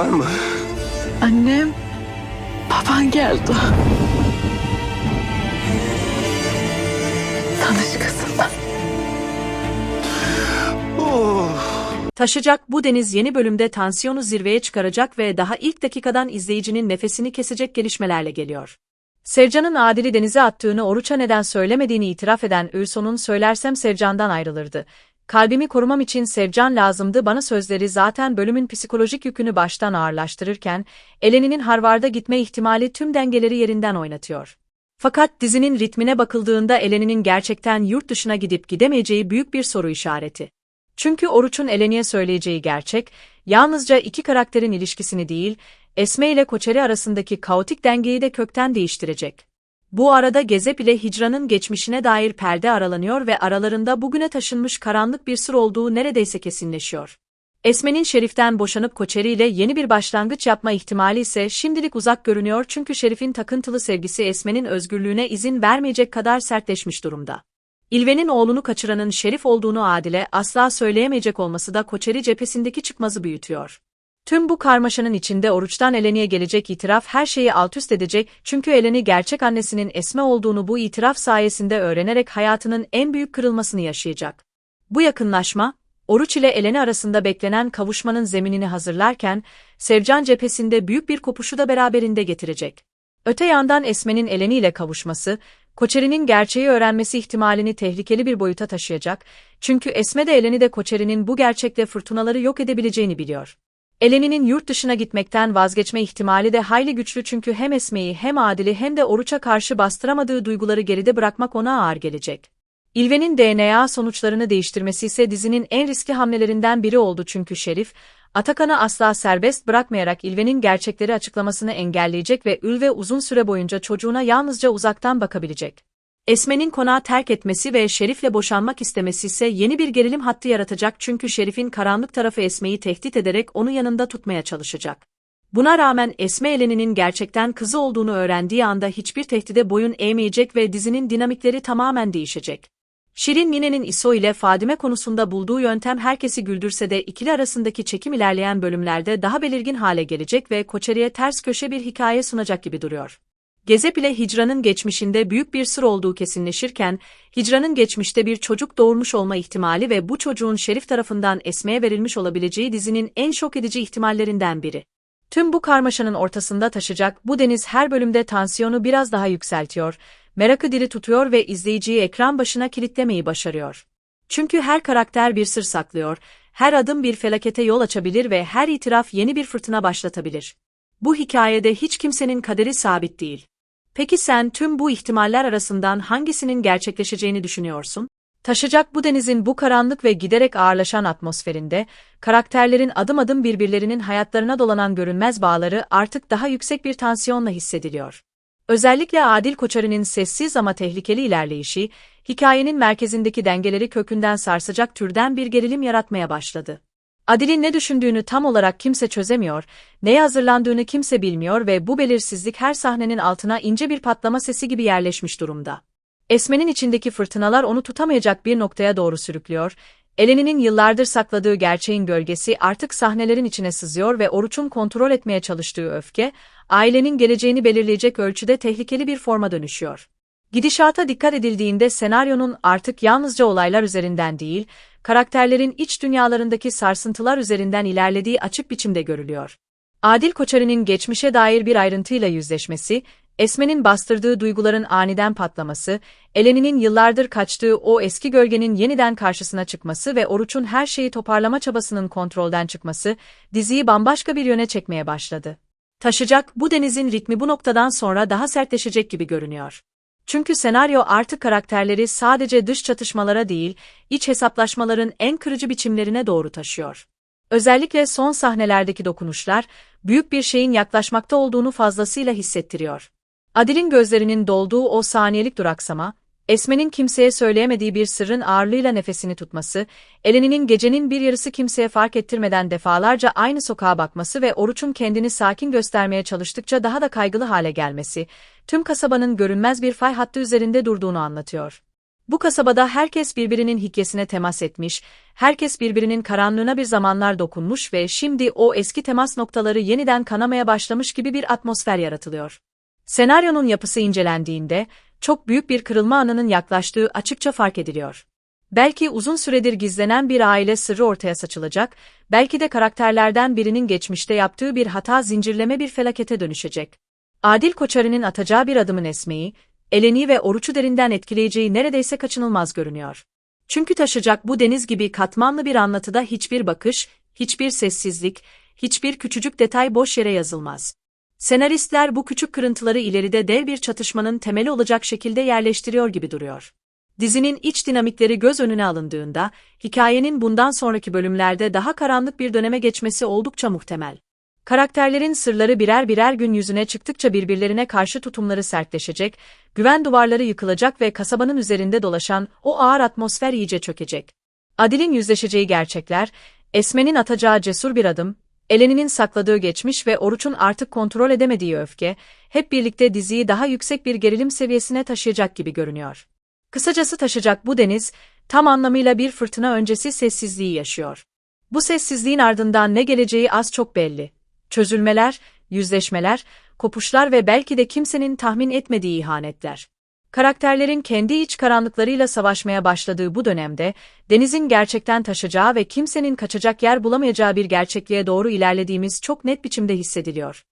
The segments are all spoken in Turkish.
var mı? Annem, baban geldi. Tanış kızım. Oh. Taşacak bu deniz yeni bölümde tansiyonu zirveye çıkaracak ve daha ilk dakikadan izleyicinin nefesini kesecek gelişmelerle geliyor. Sevcan'ın Adil'i denize attığını Oruç'a neden söylemediğini itiraf eden Ülson'un söylersem Sevcan'dan ayrılırdı. Kalbimi korumam için Sevcan lazımdı bana sözleri zaten bölümün psikolojik yükünü baştan ağırlaştırırken, Eleni'nin Harvard'a gitme ihtimali tüm dengeleri yerinden oynatıyor. Fakat dizinin ritmine bakıldığında Eleni'nin gerçekten yurt dışına gidip gidemeyeceği büyük bir soru işareti. Çünkü Oruç'un Eleni'ye söyleyeceği gerçek, yalnızca iki karakterin ilişkisini değil, Esme ile Koçeri arasındaki kaotik dengeyi de kökten değiştirecek. Bu arada Gezep ile Hicran'ın geçmişine dair perde aralanıyor ve aralarında bugüne taşınmış karanlık bir sır olduğu neredeyse kesinleşiyor. Esme'nin Şerif'ten boşanıp Koçeri ile yeni bir başlangıç yapma ihtimali ise şimdilik uzak görünüyor çünkü Şerif'in takıntılı sevgisi Esme'nin özgürlüğüne izin vermeyecek kadar sertleşmiş durumda. İlve'nin oğlunu kaçıranın Şerif olduğunu Adil'e asla söyleyemeyecek olması da Koçeri cephesindeki çıkmazı büyütüyor. Tüm bu karmaşanın içinde Oruç'tan Eleni'ye gelecek itiraf her şeyi altüst edecek çünkü Eleni gerçek annesinin Esme olduğunu bu itiraf sayesinde öğrenerek hayatının en büyük kırılmasını yaşayacak. Bu yakınlaşma, Oruç ile Eleni arasında beklenen kavuşmanın zeminini hazırlarken, Sevcan cephesinde büyük bir kopuşu da beraberinde getirecek. Öte yandan Esme'nin Eleni ile kavuşması, Koçeri'nin gerçeği öğrenmesi ihtimalini tehlikeli bir boyuta taşıyacak, çünkü Esme de Eleni de Koçeri'nin bu gerçekle fırtınaları yok edebileceğini biliyor. Eleni'nin yurt dışına gitmekten vazgeçme ihtimali de hayli güçlü çünkü hem Esme'yi hem Adil'i hem de Oruç'a karşı bastıramadığı duyguları geride bırakmak ona ağır gelecek. İlve'nin DNA sonuçlarını değiştirmesi ise dizinin en riskli hamlelerinden biri oldu çünkü Şerif, Atakan'ı asla serbest bırakmayarak İlve'nin gerçekleri açıklamasını engelleyecek ve Ülve uzun süre boyunca çocuğuna yalnızca uzaktan bakabilecek. Esme'nin konağı terk etmesi ve Şerif'le boşanmak istemesi ise yeni bir gerilim hattı yaratacak çünkü Şerif'in karanlık tarafı Esme'yi tehdit ederek onu yanında tutmaya çalışacak. Buna rağmen Esme Eleni'nin gerçekten kızı olduğunu öğrendiği anda hiçbir tehdide boyun eğmeyecek ve dizinin dinamikleri tamamen değişecek. Şirin Mine'nin İso ile Fadime konusunda bulduğu yöntem herkesi güldürse de ikili arasındaki çekim ilerleyen bölümlerde daha belirgin hale gelecek ve Koçeri'ye ters köşe bir hikaye sunacak gibi duruyor. Gezep ile Hicran'ın geçmişinde büyük bir sır olduğu kesinleşirken, Hicran'ın geçmişte bir çocuk doğurmuş olma ihtimali ve bu çocuğun Şerif tarafından Esme'ye verilmiş olabileceği dizinin en şok edici ihtimallerinden biri. Tüm bu karmaşanın ortasında taşacak bu deniz her bölümde tansiyonu biraz daha yükseltiyor, merakı diri tutuyor ve izleyiciyi ekran başına kilitlemeyi başarıyor. Çünkü her karakter bir sır saklıyor, her adım bir felakete yol açabilir ve her itiraf yeni bir fırtına başlatabilir. Bu hikayede hiç kimsenin kaderi sabit değil. Peki sen tüm bu ihtimaller arasından hangisinin gerçekleşeceğini düşünüyorsun? Taşacak bu denizin bu karanlık ve giderek ağırlaşan atmosferinde, karakterlerin adım adım birbirlerinin hayatlarına dolanan görünmez bağları artık daha yüksek bir tansiyonla hissediliyor. Özellikle Adil Koçarı'nın sessiz ama tehlikeli ilerleyişi, hikayenin merkezindeki dengeleri kökünden sarsacak türden bir gerilim yaratmaya başladı. Adil'in ne düşündüğünü tam olarak kimse çözemiyor, neye hazırlandığını kimse bilmiyor ve bu belirsizlik her sahnenin altına ince bir patlama sesi gibi yerleşmiş durumda. Esme'nin içindeki fırtınalar onu tutamayacak bir noktaya doğru sürüklüyor, Eleni'nin yıllardır sakladığı gerçeğin gölgesi artık sahnelerin içine sızıyor ve Oruç'un kontrol etmeye çalıştığı öfke, ailenin geleceğini belirleyecek ölçüde tehlikeli bir forma dönüşüyor. Gidişata dikkat edildiğinde senaryonun artık yalnızca olaylar üzerinden değil, karakterlerin iç dünyalarındaki sarsıntılar üzerinden ilerlediği açık biçimde görülüyor. Adil Koçarı'nın geçmişe dair bir ayrıntıyla yüzleşmesi, Esme'nin bastırdığı duyguların aniden patlaması, Eleni'nin yıllardır kaçtığı o eski gölgenin yeniden karşısına çıkması ve Oruç'un her şeyi toparlama çabasının kontrolden çıkması, diziyi bambaşka bir yöne çekmeye başladı. Taşacak bu denizin ritmi bu noktadan sonra daha sertleşecek gibi görünüyor. Çünkü senaryo artık karakterleri sadece dış çatışmalara değil, iç hesaplaşmaların en kırıcı biçimlerine doğru taşıyor. Özellikle son sahnelerdeki dokunuşlar, büyük bir şeyin yaklaşmakta olduğunu fazlasıyla hissettiriyor. Adil'in gözlerinin dolduğu o saniyelik duraksama, Esme'nin kimseye söyleyemediği bir sırrın ağırlığıyla nefesini tutması, Eleni'nin gecenin bir yarısı kimseye fark ettirmeden defalarca aynı sokağa bakması ve Oruç'un kendini sakin göstermeye çalıştıkça daha da kaygılı hale gelmesi, tüm kasabanın görünmez bir fay hattı üzerinde durduğunu anlatıyor. Bu kasabada herkes birbirinin hikayesine temas etmiş, herkes birbirinin karanlığına bir zamanlar dokunmuş ve şimdi o eski temas noktaları yeniden kanamaya başlamış gibi bir atmosfer yaratılıyor. Senaryonun yapısı incelendiğinde, çok büyük bir kırılma anının yaklaştığı açıkça fark ediliyor. Belki uzun süredir gizlenen bir aile sırrı ortaya saçılacak, belki de karakterlerden birinin geçmişte yaptığı bir hata zincirleme bir felakete dönüşecek. Adil Koçarı'nın atacağı bir adımın esmeyi, Eleni ve Oruç'u derinden etkileyeceği neredeyse kaçınılmaz görünüyor. Çünkü taşacak bu deniz gibi katmanlı bir anlatıda hiçbir bakış, hiçbir sessizlik, hiçbir küçücük detay boş yere yazılmaz. Senaristler bu küçük kırıntıları ileride dev bir çatışmanın temeli olacak şekilde yerleştiriyor gibi duruyor. Dizinin iç dinamikleri göz önüne alındığında, hikayenin bundan sonraki bölümlerde daha karanlık bir döneme geçmesi oldukça muhtemel. Karakterlerin sırları birer birer gün yüzüne çıktıkça birbirlerine karşı tutumları sertleşecek, güven duvarları yıkılacak ve kasabanın üzerinde dolaşan o ağır atmosfer iyice çökecek. Adil'in yüzleşeceği gerçekler, Esme'nin atacağı cesur bir adım, Eleni'nin sakladığı geçmiş ve Oruç'un artık kontrol edemediği öfke, hep birlikte diziyi daha yüksek bir gerilim seviyesine taşıyacak gibi görünüyor. Kısacası taşacak bu deniz, tam anlamıyla bir fırtına öncesi sessizliği yaşıyor. Bu sessizliğin ardından ne geleceği az çok belli. Çözülmeler, yüzleşmeler, kopuşlar ve belki de kimsenin tahmin etmediği ihanetler. Karakterlerin kendi iç karanlıklarıyla savaşmaya başladığı bu dönemde, denizin gerçekten taşacağı ve kimsenin kaçacak yer bulamayacağı bir gerçekliğe doğru ilerlediğimiz çok net biçimde hissediliyor.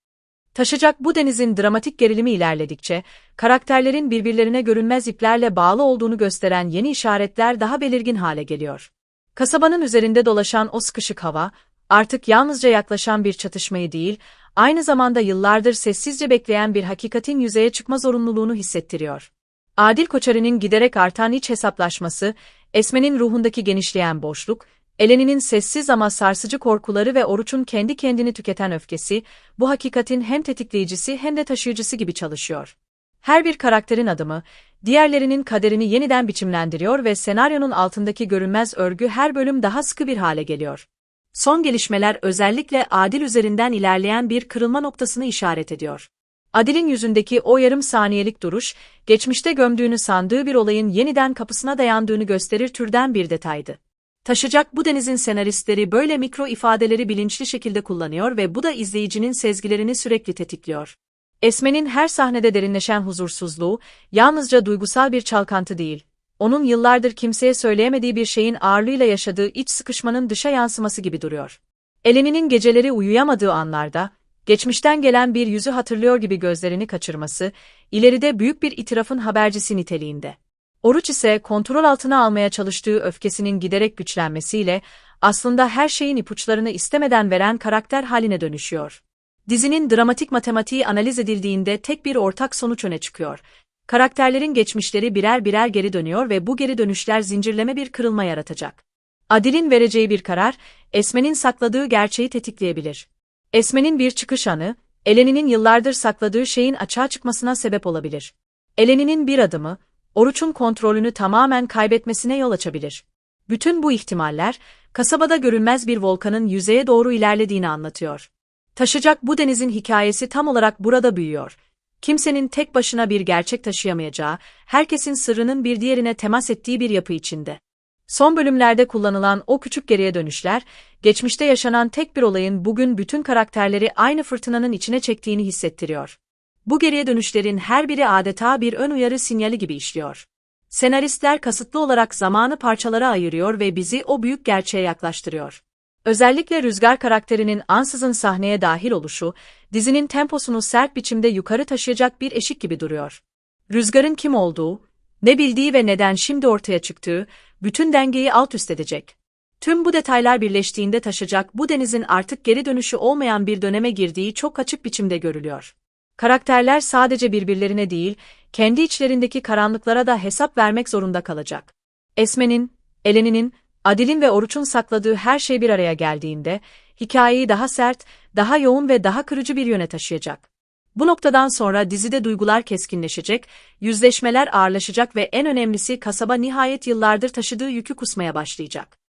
Taşacak bu denizin dramatik gerilimi ilerledikçe, karakterlerin birbirlerine görünmez iplerle bağlı olduğunu gösteren yeni işaretler daha belirgin hale geliyor. Kasabanın üzerinde dolaşan o sıkışık hava, artık yalnızca yaklaşan bir çatışmayı değil, aynı zamanda yıllardır sessizce bekleyen bir hakikatin yüzeye çıkma zorunluluğunu hissettiriyor. Adil Koçarı'nın giderek artan iç hesaplaşması, Esme'nin ruhundaki genişleyen boşluk, Eleni'nin sessiz ama sarsıcı korkuları ve Oruç'un kendi kendini tüketen öfkesi, bu hakikatin hem tetikleyicisi hem de taşıyıcısı gibi çalışıyor. Her bir karakterin adımı, diğerlerinin kaderini yeniden biçimlendiriyor ve senaryonun altındaki görünmez örgü her bölüm daha sıkı bir hale geliyor. Son gelişmeler özellikle Adil üzerinden ilerleyen bir kırılma noktasını işaret ediyor. Adil'in yüzündeki o yarım saniyelik duruş, geçmişte gömdüğünü sandığı bir olayın yeniden kapısına dayandığını gösterir türden bir detaydı. Taşacak bu denizin senaristleri böyle mikro ifadeleri bilinçli şekilde kullanıyor ve bu da izleyicinin sezgilerini sürekli tetikliyor. Esme'nin her sahnede derinleşen huzursuzluğu, yalnızca duygusal bir çalkantı değil, onun yıllardır kimseye söyleyemediği bir şeyin ağırlığıyla yaşadığı iç sıkışmanın dışa yansıması gibi duruyor. Eleni'nin geceleri uyuyamadığı anlarda, geçmişten gelen bir yüzü hatırlıyor gibi gözlerini kaçırması, ileride büyük bir itirafın habercisi niteliğinde. Oruç ise kontrol altına almaya çalıştığı öfkesinin giderek güçlenmesiyle, aslında her şeyin ipuçlarını istemeden veren karakter haline dönüşüyor. Dizinin dramatik matematiği analiz edildiğinde tek bir ortak sonuç öne çıkıyor. Karakterlerin geçmişleri birer birer geri dönüyor ve bu geri dönüşler zincirleme bir kırılma yaratacak. Adil'in vereceği bir karar, Esme'nin sakladığı gerçeği tetikleyebilir. Esme'nin bir çıkış anı, Eleni'nin yıllardır sakladığı şeyin açığa çıkmasına sebep olabilir. Eleni'nin bir adımı, Oruç'un kontrolünü tamamen kaybetmesine yol açabilir. Bütün bu ihtimaller, kasabada görünmez bir volkanın yüzeye doğru ilerlediğini anlatıyor. Taşacak bu denizin hikayesi tam olarak burada büyüyor. Kimsenin tek başına bir gerçek taşıyamayacağı, herkesin sırrının bir diğerine temas ettiği bir yapı içinde. Son bölümlerde kullanılan o küçük geriye dönüşler, geçmişte yaşanan tek bir olayın bugün bütün karakterleri aynı fırtınanın içine çektiğini hissettiriyor. Bu geriye dönüşlerin her biri adeta bir ön uyarı sinyali gibi işliyor. Senaristler kasıtlı olarak zamanı parçalara ayırıyor ve bizi o büyük gerçeğe yaklaştırıyor. Özellikle Rüzgar karakterinin ansızın sahneye dahil oluşu, dizinin temposunu sert biçimde yukarı taşıyacak bir eşik gibi duruyor. Rüzgar'ın kim olduğu, ne bildiği ve neden şimdi ortaya çıktığı, bütün dengeyi alt üst edecek. Tüm bu detaylar birleştiğinde taşacak bu denizin artık geri dönüşü olmayan bir döneme girdiği çok açık biçimde görülüyor. Karakterler sadece birbirlerine değil, kendi içlerindeki karanlıklara da hesap vermek zorunda kalacak. Esme'nin, Eleni'nin, Adil'in ve Oruç'un sakladığı her şey bir araya geldiğinde, hikayeyi daha sert, daha yoğun ve daha kırıcı bir yöne taşıyacak. Bu noktadan sonra dizide duygular keskinleşecek, yüzleşmeler ağırlaşacak ve en önemlisi kasaba nihayet yıllardır taşıdığı yükü kusmaya başlayacak.